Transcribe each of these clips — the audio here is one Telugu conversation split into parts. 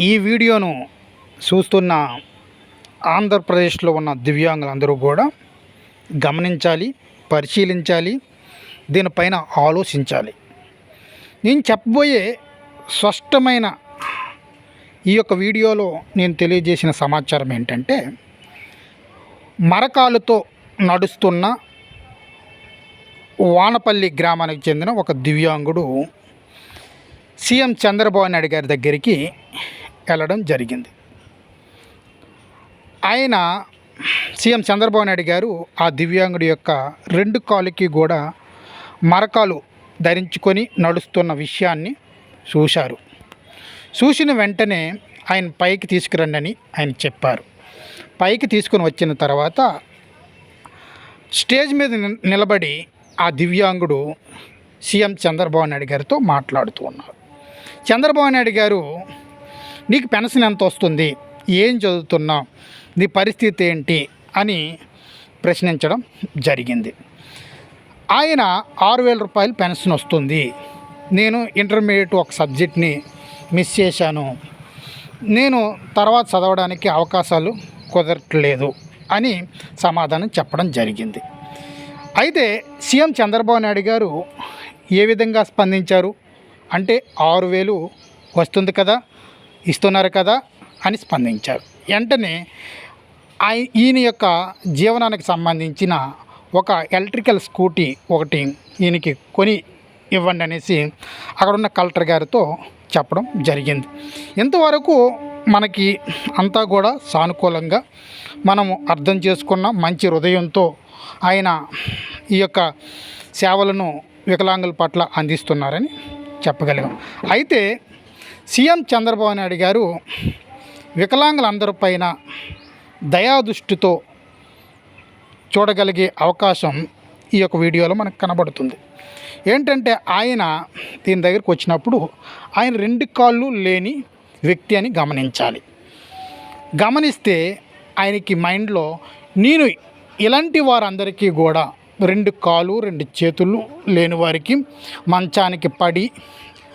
ఈ వీడియోను చూస్తున్న ఆంధ్రప్రదేశ్లో ఉన్న దివ్యాంగులందరూ కూడా గమనించాలి పరిశీలించాలి దీనిపైన ఆలోచించాలి. నేను చెప్పబోయే స్పష్టమైన ఈ యొక్క వీడియోలో నేను తెలియజేసిన సమాచారం ఏంటంటే మరకాలతో నడుస్తున్న వానపల్లి గ్రామానికి చెందిన ఒక దివ్యాంగుడు సీఎం చంద్రబాబు నాయుడు గారి దగ్గరికి వెళ్ళడం జరిగింది. ఆయన సీఎం చంద్రబాబు నాయుడు గారు ఆ దివ్యాంగుడి యొక్క రెండు కాలుకి కూడా మరకాలు ధరించుకొని నడుస్తున్న విషయాన్ని చూశారు. చూసిన వెంటనే ఆయన పైకి తీసుకురండి అని ఆయన చెప్పారు. పైకి తీసుకుని వచ్చిన తర్వాత స్టేజ్ మీద ని- నిలబడి ఆ దివ్యాంగుడు సీఎం చంద్రబాబు నాయుడు గారితో మాట్లాడుతూ ఉన్నారు. చంద్రబాబు నాయుడు గారు నీకు పెన్షన్ ఎంత వస్తుంది? ఏం చదువుతున్నావు? నీ పరిస్థితి ఏంటి? అని ప్రశ్నించడం జరిగింది. ఆయన ఆరు వేల రూపాయలు పెన్షన్ వస్తుంది. నేను ఇంటర్మీడియట్ ఒక సబ్జెక్ట్ని మిస్ చేశాను. నేను తర్వాత చదవడానికి అవకాశాలు కుదరట్లేదు అని సమాధానం చెప్పడం జరిగింది. అయితే సీఎం చంద్రబాబు నాయుడు గారు ఏ విధంగా స్పందించారు? అంటే ఆరు వేలు వస్తుంది కదా? ఇస్తున్నారు కదా అని స్పందించారు. వెంటనే ఈయన యొక్క జీవనానికి సంబంధించిన ఒక ఎలక్ట్రికల్ స్కూటీ ఒకటి ఈయనకి కొని ఇవ్వండి అనేసి అక్కడ ఉన్న కలెక్టర్ గారితో చెప్పడం జరిగింది. ఇంతవరకు మనకి అంతా కూడా సానుకూలంగా మనము అర్థం చేసుకున్న మంచి హృదయంతో ఆయన ఈ యొక్క సేవలను వికలాంగుల పట్ల అందిస్తున్నారని చెప్పగలిగాం. అయితే సీఎం చంద్రబాబు నాయుడు గారు వికలాంగులందరిపైన దయాదృష్టితో చూడగలిగే అవకాశం ఈ యొక్క వీడియోలో మనకు కనబడుతుంది. ఏంటంటే ఆయన దీని దగ్గరికి వచ్చినప్పుడు ఆయన రెండు కాళ్ళు లేని వ్యక్తి అని గమనించాలి. గమనిస్తే ఆయనకి మైండ్లో నేను ఇలాంటి వారందరికీ కూడా రెండు కాలు రెండు చేతులు లేని వారికి మంచానికి పడి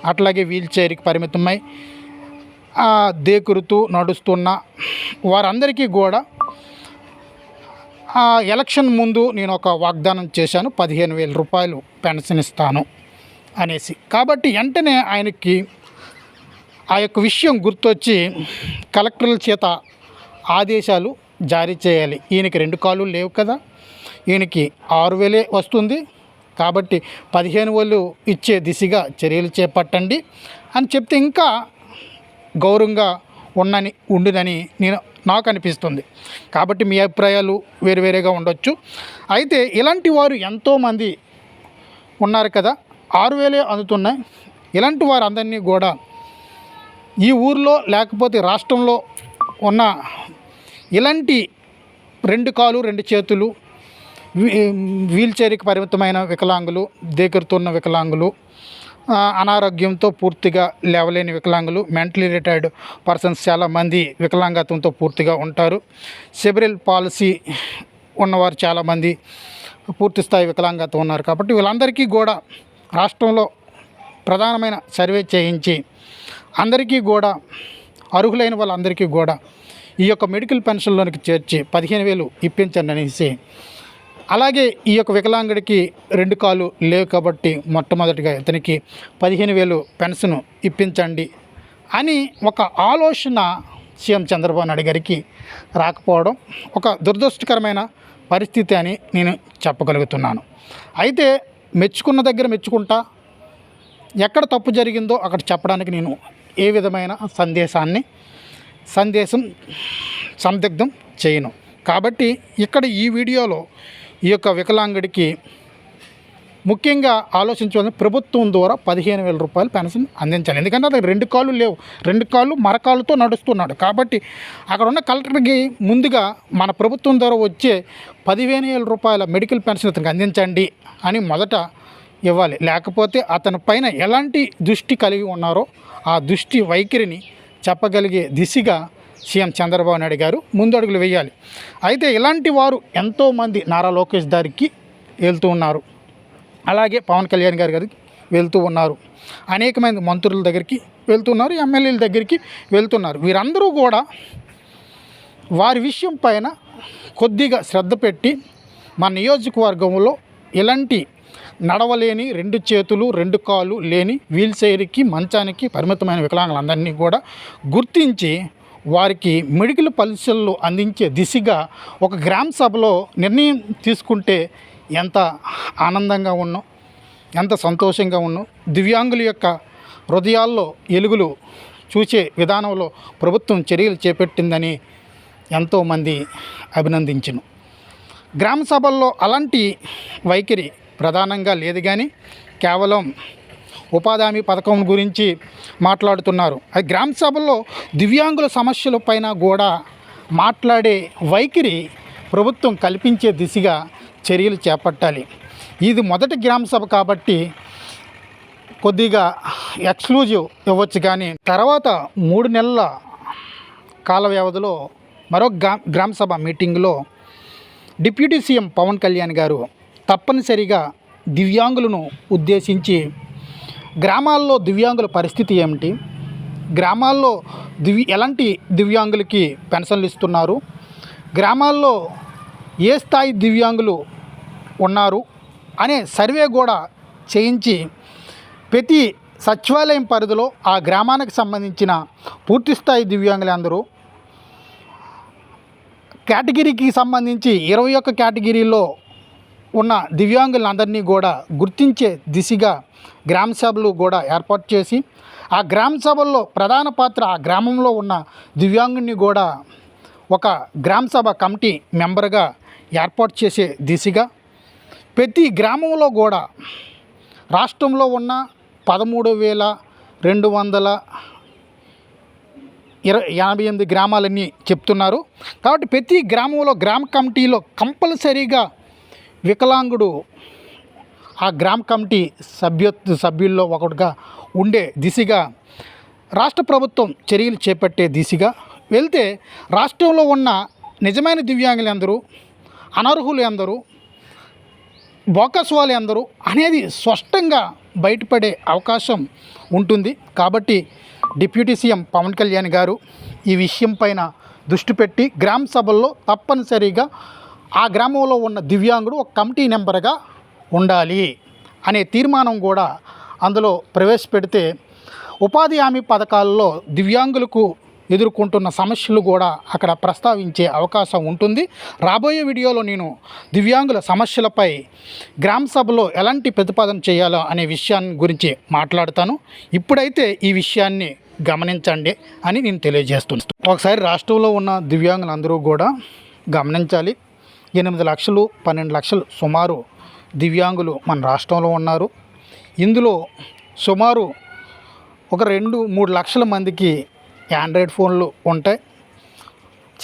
అట్లాగే వీల్ చైర్కి పరిమితమై దేకురుతూ నడుస్తున్న వారందరికీ కూడా ఆ ఎలక్షన్ ముందు నేను ఒక వాగ్దానం చేశాను. పదిహేను వేల రూపాయలు పెన్షన్ ఇస్తాను అనేసి. కాబట్టి వెంటనే ఆయనకి ఆ యొక్క విషయం గుర్తొచ్చి కలెక్టర్ల చేత ఆదేశాలు జారీ చేయాలి. ఈయనకి రెండు కాళ్ళు లేవు కదా. ఈయనకి ఆరు వేలే వస్తుంది. కాబట్టి పదిహేను వాళ్ళు ఇచ్చే దిశగా చర్యలు చేపట్టండి. అని చెప్తే ఇంకా గౌరవంగా ఉన్నని ఉండునని నేను నాకు అనిపిస్తుంది. కాబట్టి మీ అభిప్రాయాలు వేరువేరేగా ఉండొచ్చు. అయితే ఇలాంటి వారు ఎంతోమంది ఉన్నారు కదా ఆరు వేలే అందుతున్నాయి. ఇలాంటి వారు అందరినీ కూడా ఈ ఊర్లో లేకపోతే రాష్ట్రంలో ఉన్న ఇలాంటి రెండు కాలు రెండు చేతులు వీ- వీల్ చైర్కి పరిమితమైన వికలాంగులు ఉన్న వికలాంగులు అనారోగ్యంతో పూర్తిగా లేవలేని వికలాంగులు మెంటలీ రిటైర్డ్ పర్సన్స్ చాలామంది వికలాంగత్వంతో పూర్తిగా ఉంటారు. సెబరల్ పాలసీ ఉన్నవారు చాలామంది పూర్తి స్థాయి వికలాంగత్వం ఉన్నారు కాబట్టి వీళ్ళందరికీ కూడా రాష్ట్రంలో ప్రధానమైన సర్వే చేయించి అందరికీ కూడా అర్హులైన వాళ్ళందరికీ కూడా ఈ యొక్క మెడికల్ పెన్షన్లోనికి చేర్చి పదిహేను వేలు ఇప్పించండి అనేసి అలాగే ఈ యొక్క వికలాంగుడికి రెండు కాళ్ళు లేవు కాబట్టి మొట్టమొదటిగా ఇతనికి పదిహేను వేలు పెన్షన్ ఇప్పించండి అని ఒక ఆలోచన సీఎం చంద్రబాబు నాయుడు గారికి రాకపోవడం ఒక దురదృష్టకరమైన పరిస్థితి అని నేను చెప్పగలుగుతున్నాను. అయితే మెచ్చుకున్న దగ్గర మెచ్చుకుంటా ఎక్కడ తప్పు జరిగిందో అక్కడ చెప్పడానికి నేను ఏ విధమైన సందేశాన్ని సందేశం సందిగ్ధం చేయను. కాబట్టి ఇక్కడ ఈ వీడియోలో ఈ యొక్క వికలాంగుడికి ముఖ్యంగా ఆలోచించవలసిన ప్రభుత్వం ద్వారా పదిహేను వేల రూపాయలు పెన్షన్ అందించాలి. ఎందుకంటే అతను రెండు కాళ్ళు లేవు. రెండు కాళ్ళు మరకాళ్ళతో నడుస్తున్నాడు. కాబట్టి అక్కడ ఉన్న కలెక్టర్కి ముందుగా మన ప్రభుత్వం ద్వారా వచ్చే పదిహేను వేల రూపాయల మెడికల్ పెన్షన్ అతనికి అందించండి అని మొదట ఇవ్వాలి. లేకపోతే అతని పైన ఎలాంటి దృష్టి కలిగి ఉన్నారో ఆ దృష్టి వైఖరిని చెప్పగలిగే దిశగా సీఎం చంద్రబాబు నాయుడు గారు ముందడుగులు వేయాలి. అయితే ఇలాంటి వారు ఎంతోమంది నారా లోకేష్ దారికి వెళ్తూ ఉన్నారు. అలాగే పవన్ కళ్యాణ్ గారి గారికి వెళ్తూ ఉన్నారు. అనేకమంది మంత్రుల దగ్గరికి వెళ్తున్నారు ఎమ్మెల్యేల దగ్గరికి వెళ్తున్నారు. వీరందరూ కూడా వారి విషయం పైన కొద్దిగా శ్రద్ధ పెట్టి మా నియోజకవర్గంలో ఇలాంటి నడవలేని రెండు చేతులు రెండు కాళ్ళు లేని వీల్ చైర్కి మంచానికి పరిమితమైన వికలాంగులందరినీ కూడా గుర్తించి వారికి మెడికల్ పరిశీలనలు అందించే దిశగా ఒక గ్రామ సభలో నిర్ణయం తీసుకుంటే ఎంత ఆనందంగా ఉన్నాం ఎంత సంతోషంగా ఉన్నాం. దివ్యాంగుల యొక్క హృదయాల్లో ఎలుగులు చూసే విధానంలో ప్రభుత్వం చర్యలు చేపట్టిందని ఎంతోమంది అభినందించను. గ్రామ సభల్లో అలాంటి వైఖరి ప్రధానంగా లేదు కానీ కేవలం ఉపాధి హామీ పథకం గురించి మాట్లాడుతున్నారు. అది గ్రామ సభల్లో దివ్యాంగుల సమస్యల పైన కూడా మాట్లాడే వైఖరి ప్రభుత్వం కల్పించే దిశగా చర్యలు చేపట్టాలి. ఇది మొదటి గ్రామ సభ కాబట్టి కొద్దిగా ఎక్స్క్లూజివ్ ఇవ్వచ్చు కానీ తర్వాత మూడు నెలల కాల వ్యవధిలో మరో గ్రా గ్రామ సభ మీటింగ్లో డిప్యూటీ సీఎం పవన్ కళ్యాణ్ గారు తప్పనిసరిగా దివ్యాంగులను ఉద్దేశించి గ్రామాల్లో దివ్యాంగుల పరిస్థితి ఏమిటి? గ్రామాల్లో దివి ఎలాంటి దివ్యాంగులకి పెన్షన్లు ఇస్తున్నారు? గ్రామాల్లో ఏ స్థాయి దివ్యాంగులు ఉన్నారు? అనే సర్వే కూడా చేయించి ప్రతి సచివాలయం పరిధిలో ఆ గ్రామానికి సంబంధించిన పూర్తిస్థాయి దివ్యాంగులందరూ కేటగిరీకి సంబంధించి ఇరవై ఒక్క కేటగిరీలో ఉన్న దివ్యాంగులందరినీ కూడా గుర్తించే దిశగా గ్రామ సభలు కూడా ఏర్పాటు చేసి ఆ గ్రామ సభల్లో ప్రధాన పాత్ర ఆ గ్రామంలో ఉన్న దివ్యాంగుని కూడా ఒక గ్రామ సభ కమిటీ మెంబర్గా ఏర్పాటు చేసే దిశగా ప్రతి గ్రామంలో కూడా రాష్ట్రంలో ఉన్న పదమూడు వేల రెండు వందల ఇరవై ఎనభై ఎనిమిది గ్రామాలన్నీ చెప్తున్నారు. కాబట్టి ప్రతి గ్రామంలో గ్రామ కమిటీలో కంపల్సరీగా వికలాంగుడు ఆ గ్రామ కమిటీ సభ్య సభ్యుల్లో ఒకటిగా ఉండే దిశగా రాష్ట్ర ప్రభుత్వం చర్యలు చేపట్టే దిశగా వెళ్తే రాష్ట్రంలో ఉన్న నిజమైన దివ్యాంగులు ఎందరూ అనర్హులు ఎందరూ బోకస్ వాళ్ళు ఎందరూ అనేది స్పష్టంగా బయటపడే అవకాశం ఉంటుంది. కాబట్టి డిప్యూటీ సీఎం పవన్ కళ్యాణ్ గారు ఈ విషయం పైన దృష్టి పెట్టి గ్రామ సభల్లో తప్పనిసరిగా ఆ గ్రామంలో ఉన్న దివ్యాంగుడు ఒక కమిటీ నెంబర్గా ఉండాలి అనే తీర్మానం కూడా అందులో ప్రవేశపెడితే ఉపాధి హామీ పథకాల్లో దివ్యాంగులకు ఎదుర్కొంటున్న సమస్యలు కూడా అక్కడ ప్రస్తావించే అవకాశం ఉంటుంది. రాబోయే వీడియోలో నేను దివ్యాంగుల సమస్యలపై గ్రామ సభలో ఎలాంటి ప్రతిపాదన చేయాలో అనే విషయాన్ని గురించి మాట్లాడతాను. ఇప్పుడైతే ఈ విషయాన్ని గమనించండి అని నేను తెలియజేస్తున్నాను. ఒకసారి రాష్ట్రంలో ఉన్న దివ్యాంగులందరూ కూడా గమనించాలి. ఎనిమిది లక్షలు పన్నెండు లక్షలు సుమారు దివ్యాంగులు మన రాష్ట్రంలో ఉన్నారు. ఇందులో సుమారు ఒక రెండు మూడు లక్షల మందికి ఆండ్రాయిడ్ ఫోన్లు ఉంటాయి.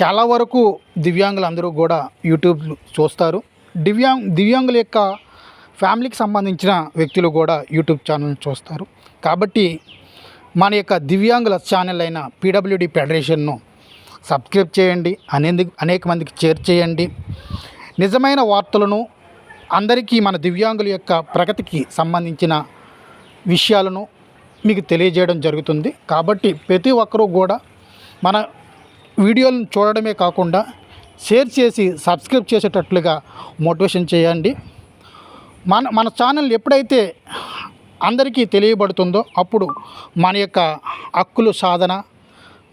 చాలా వరకు దివ్యాంగులు అందరూ కూడా యూట్యూబ్ చూస్తారు. దివ్యాంగ్ దివ్యాంగుల యొక్క ఫ్యామిలీకి సంబంధించిన వ్యక్తులు కూడా యూట్యూబ్ ఛానల్ చూస్తారు. కాబట్టి మన యొక్క దివ్యాంగుల ఛానల్ అయిన పీడబ్ల్యూడి ఫెడరేషన్ను సబ్స్క్రైబ్ చేయండి. అనేందుకు అనేక మందికి షేర్ చేయండి. నిజమైన వార్తలను అందరికీ మన దివ్యాంగుల యొక్క ప్రగతికి సంబంధించిన విషయాలను మీకు తెలియజేయడం జరుగుతుంది. కాబట్టి ప్రతి ఒక్కరూ కూడా మన వీడియోలను చూడడమే కాకుండా షేర్ చేసి సబ్స్క్రైబ్ చేసేటట్లుగా మోటివేషన్ చేయండి. మన మన ఛానల్ ఎప్పుడైతే అందరికీ తెలియబడుతుందో అప్పుడు మన యొక్క హక్కులు సాధన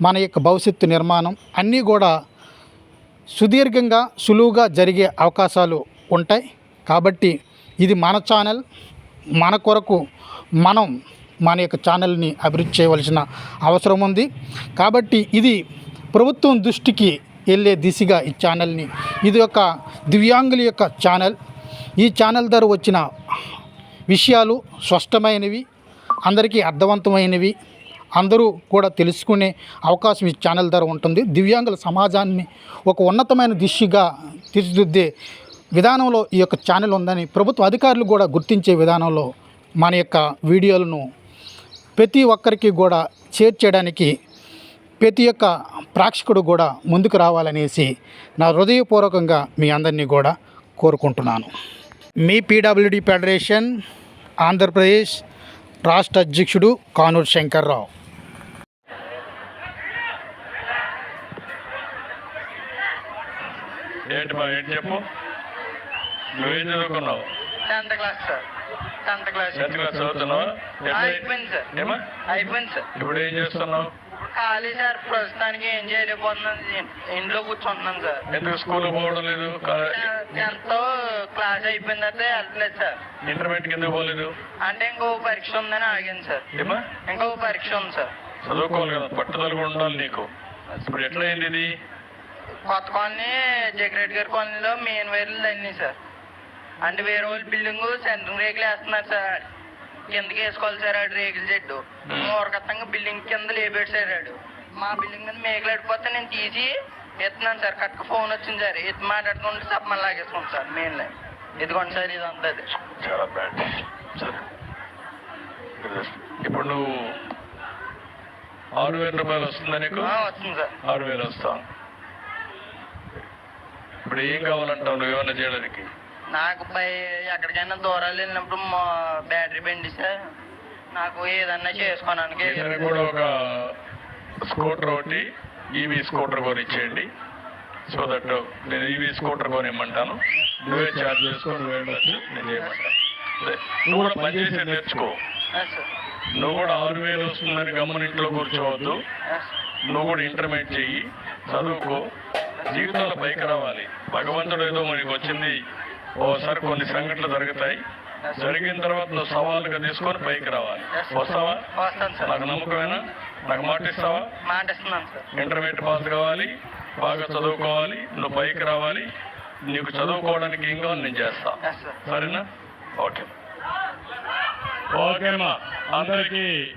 మన యొక్క భవిష్యత్తు నిర్మాణం అన్నీ కూడా సుదీర్ఘంగా సులువుగా జరిగే అవకాశాలు ఉంటాయి. కాబట్టి ఇది మన ఛానల్ మన కొరకు మనం మన యొక్క ఛానల్ని అభివృద్ధి చేయవలసిన అవసరం ఉంది. కాబట్టి ఇది ప్రభుత్వం దృష్టికి వెళ్ళే దిశగా ఈ ఛానల్ని. ఇది ఒక దివ్యాంగుల యొక్క ఛానల్. ఈ ఛానల్ ద్వారా వచ్చిన విషయాలు స్పష్టమైనవి అందరికీ అర్థవంతమైనవి అందరూ కూడా తెలుసుకునే అవకాశం ఈ ఛానల్ ద్వారా ఉంటుంది. దివ్యాంగుల సమాజాన్ని ఒక ఉన్నతమైన దిశగా తీర్చిదిద్దే విధానంలో ఈ యొక్క ఛానల్ ఉందని ప్రభుత్వ అధికారులు కూడా గుర్తించే విధానంలో మన యొక్క వీడియోలను ప్రతి ఒక్కరికి కూడా చేర్చేయడానికి ప్రతి ఒక్క ప్రేక్షకుడు కూడా ముందుకు రావాలనేసి నా హృదయపూర్వకంగా మీ అందరినీ కూడా కోరుకుంటున్నాను. మీ పీడబ్ల్యూడి ఫెడరేషన్ ఆంధ్రప్రదేశ్ రాష్ట్ర అధ్యక్షుడు కానూరు శంకర్రావు. ఏంటి చెప్పు? నువ్వేం చదువుకున్నావు tenth class sir. Tenth class tenth class చదువుతున్నావా? అయిపోయింది సార్. ఏమా? అయిపోయింది సార్. ఇప్పుడు ఏం చేస్తున్నావు? ఖాళీ సార్. ప్రస్తుతానికి ఏం చేయలేకపోతున్నాను. ఇంట్లో కూర్చుంటున్నాను సార్. ఎందుకు స్కూల్ పోవడం లేదు? టెన్త్ క్లాస్ అయిపోయిన తర్వాత వెళ్ళట్లేదు సార్. ఇంటర్మీడియట్ కింద పోలేదు? అంటే ఇంకో పరీక్ష ఉందని ఆగాను సార్. ఏమా? ఇంకో పరీక్ష ఉంది సార్. చదువుకోవాలి కదా. పట్టుదల ఉండాలి నీకు. ఇప్పుడు ఎట్లా అయింది ఇది? కొత్త కాలనీ జగ్రెడ్ గారి కాలనీలో మెయిన్ వైర్లు అన్నీ సార్. అంటే వేరే వాళ్ళ బిల్డింగ్ సెంట్రింగ్ రేకులు వేస్తున్నారు సార్. కిందకి వేసుకోవాలి సార్ ఆడు రేకుల చెట్టు. మూరకత్తంగా బిల్డింగ్ కింద లేపాడు సార్ ఆడు. మా బిల్డింగ్ మీద మేకలు అడిపోతే నేను తీసి ఎత్తున్నాను సార్. కరెక్ట్గా ఫోన్ వచ్చింది సార్. ఎత్తి మాట్లాడుతుంటే సబ్బన్ లాగేసుకోండి సార్ మెయిన్ లైన్ ఇదిగోండి సార్ ఇదంతా అది. చాలా బ్యాడ్ సరే. ఇప్పుడు నువ్వు ఆరు వేల రూపాయలు వస్తుందా నీకు? ఆ, వస్తుంది సార్. ఆరు వేలు వస్తాం. ఇప్పుడు ఏం కావాలంటావు? నువ్వు ఏమైనా చేయడానికి? నాకు పై ఎక్కడికైనా దూరాలు వెళ్ళినప్పుడు బ్యాటరీ బండి సార్ నాకు ఏదన్నా చేసుకోవడానికి కూడా ఒక స్కూటర్ ఒకటి ఈవీ స్కూటర్ కొని ఇచ్చేయండి సో దట్ నేను ఈవీ స్కూటర్ కొని ఇమ్మంటాను నువ్వే ఛార్జ్ చేసుకొని నువ్వు వెళ్ళొచ్చు నేను చేయమంటాను. నువ్వు కూడా పనిచేసి నేర్చుకో. నువ్వు కూడా ఆరు వేలు వస్తుందని గమ్మని ఇంట్లో కూర్చోవద్దు. నువ్వు కూడా ఇంటర్మీడియట్ చెయ్యి. చదువుకో. జీవితంలో పైకి రావాలి. భగవంతుడు ఏదో మనకి వచ్చింది ఓసారి కొన్ని సంఘటనలు జరుగుతాయి. జరిగిన తర్వాత నువ్వు సవాలుగా తీసుకొని పైకి రావాలి. వస్తావా? నాకు నమ్మకమేనా? నాకు మాట ఇస్తావా? ఇంటర్మీడియట్ పాస్ కావాలి బాగా చదువుకోవాలి నువ్వు పైకి రావాలి. నీకు చదువుకోవడానికి ఏం కావాలి నేను చేస్తా. సరేనా? ఓకే. ఓకేమ్మా. అందరికీ